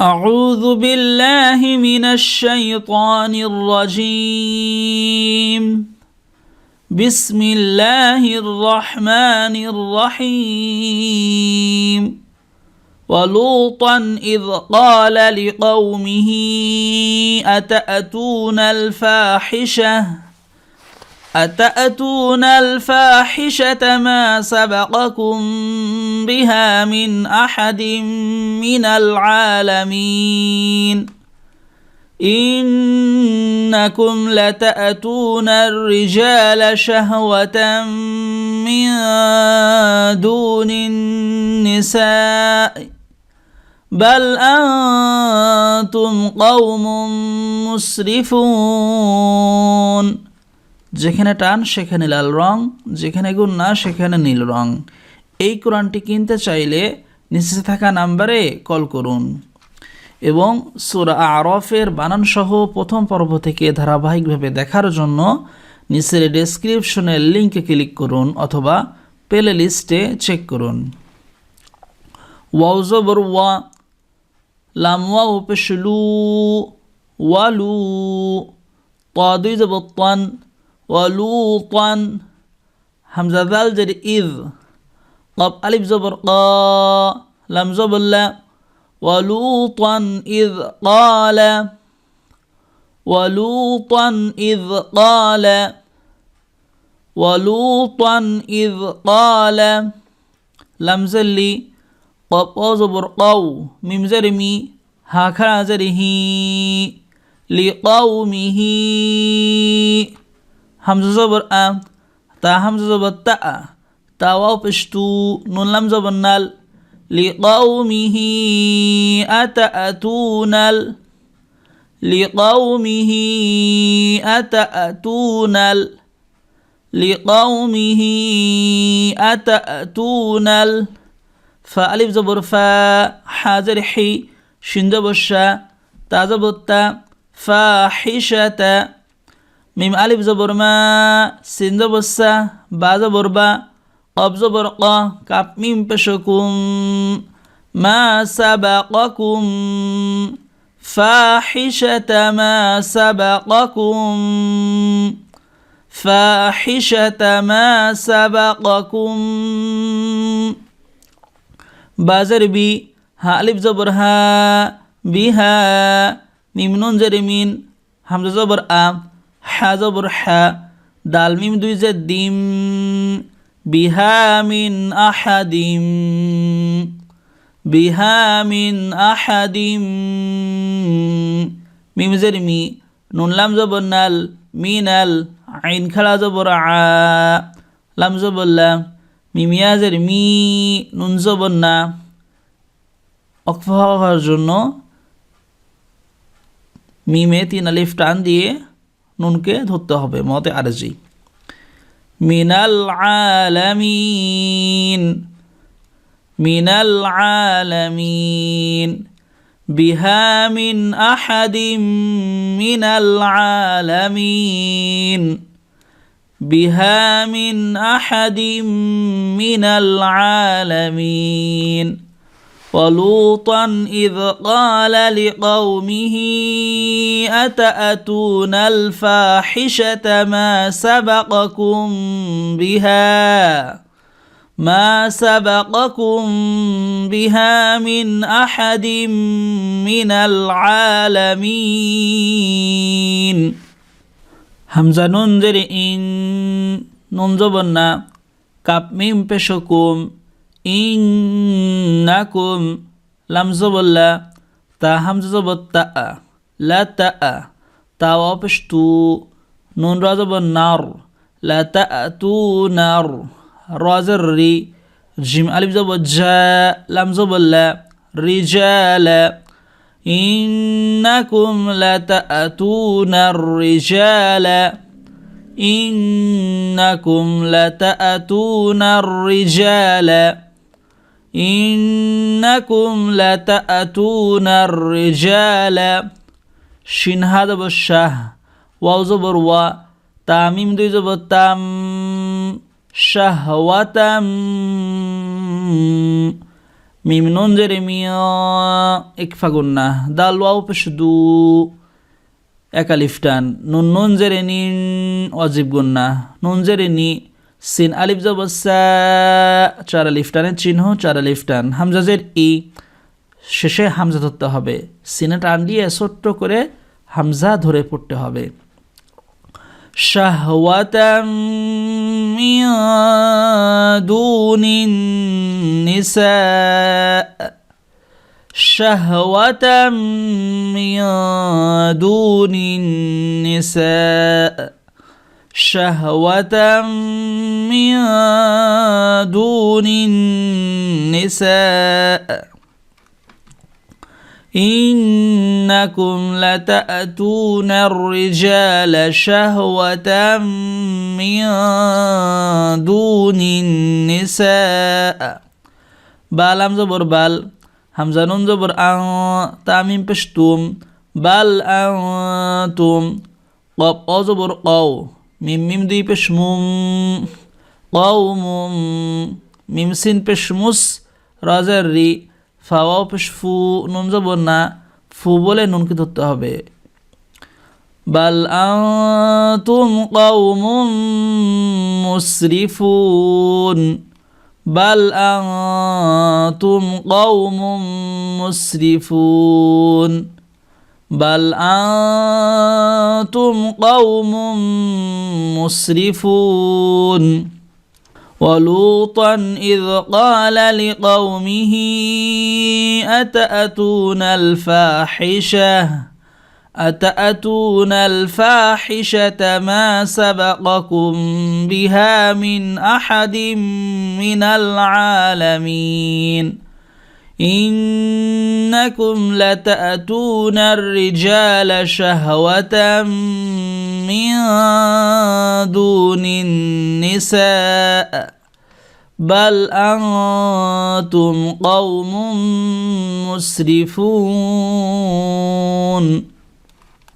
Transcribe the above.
أعوذ بالله من الشيطان الرجيم. بسم الله الرحمن الرحيم. ولوطا إذ قال لقومه أتأتون الفاحشة؟ أتأتون الفاحشة ما سبقكم بها من أحد من العالمين؟ إنكم لتأتون الرجال شهوة من دون النساء بل أنتم قوم مسرفون. যেখানে টান, সেখানে লাল রং, যেখানে গুণ না, সেখানে নীল রং। এই কোরআনটি কিনতে চাইলে নিচে থাকা নাম্বারে কল করুন। এবং সুরা আরফের বানানসহ প্রথম পর্ব থেকে ধারাবাহিকভাবে দেখার জন্য নিচের ডেসক্রিপশনের লিঙ্কে ক্লিক করুন অথবা প্লে লিস্টে চেক করুন ওয়াউজ ওয়া লামওয়া ওপেশলু ওয়ালু তাদুই জবতান ولوطا. همزة ذال جري إذ. قب ألف زبر قا لم زبر لا. ولوطا إذ قال. ولوطا إذ قال. ولوطا إذ قال. لم زلي قب زبر قو. ميم زرمي هكذا زره لقومه. همزه زبر آ تا همزه زبر تا تا واو پشتو نون لم زبر نال لقومه أتأتون ال لقومه أتأتون ال لقومه أتأتون ال فألف زبر فا حاضر حي شندبش تازبط فاحشة ميم ألف زبر ما سين زبر سا با زبر با قاب زبر قا كاب ميم بشكم ما سبقكم فاحشة ما سبقكم فاحشة ما سبقكم. بازر بي ها ألف زبر ها بها ميم نون زر مين حمزة زبر آم. হা জবর হা দাল দুই যে দিম বিহামিন আহাদিম বিহামিন আহাদিম, মিম জের মি, নুন লাম জবর নাল, মিনাল আইন খালা জবর আ, লাম জবর লাম মিমিয়াজের মি, নুন জবর না। অক্ফ জন্য মিমে তিন আলিফ টান দিয়ে নুনকে ধরতে হবে, মতে আরজি। মিনাল আলামিন মিনাল আলামিন, বিহা মিন আহাদিম মিনাল আলামিন, বিহা মিন আহাদিম মিনাল আলামিন। ولوطا إذ قال لقومه أتأتون الفاحشة ما سبقكم بها ما سبقكم بها من أحد من العالمين همزة ننزل إن ننزبنا كاب ميم بشكم ইন্নাকুম লামজবল্লা তা হামজবত্তা লা তা তা অপষ্টু নুন রাজব নার লা তা তু নার রাজর রি জিম আলিফ জব জা লামজবল্লা রিজালা إنكم لتأتون الرجال إنكم لتأتون الرجال ইন্নাকুম লাতাতুনার রিজালা। সিনহা জবর শাহ, ওয়াও জবর ওয়া, তামিম দুই জবর, তাম শাহওয়াতাম মিম নুন জেরেমিয় মিয়, ইকফা গুন্না, দাল ওয়াও পেশুদু একালিফটান নুন নুন জেরেনি অজিব গুন্না। নুন জেরেনি সিন আলিফ জবসা চার আলিফ টানের চিহ্ন চার আলিফ টান হামজাজের ই শেষে হামজা ধরতে হবে সিনে টান দিয়ে ছোট্ট করে হামজা ধরে পড়তে হবে শাহওয়াতাম মিন দুনিন নিসা شهوة من دون النساء شهوة من دون النساء. إنكم لتأتون الرجال شهوة من دون النساء. بالام زبر بال همزنون زبر أن تأمين پشتوم. بل أنتم قب زبر قو মিম মিম দুই পেশ মুম কৌমুম মিম সিন পেশ মুস রাজার রি ফাওয়াও পেশ ফু, নুন যাব না, ফু বলে নুনকে ধরতে হবে। বাল আন্তুম কৌমুম মুসরিফুন, বাল আন্তুম কৌমুম মুসরিফুন। بل أنتم قوم مسرفون ولوطا إذ قال لقومه أتأتون الفاحشة؟ أتأتون الفاحشة ما سبقكم بها من أحد من العالمين؟ إنكم لتأتون الرجال شهوة من دون النساء بل أنتم قوم مسرفون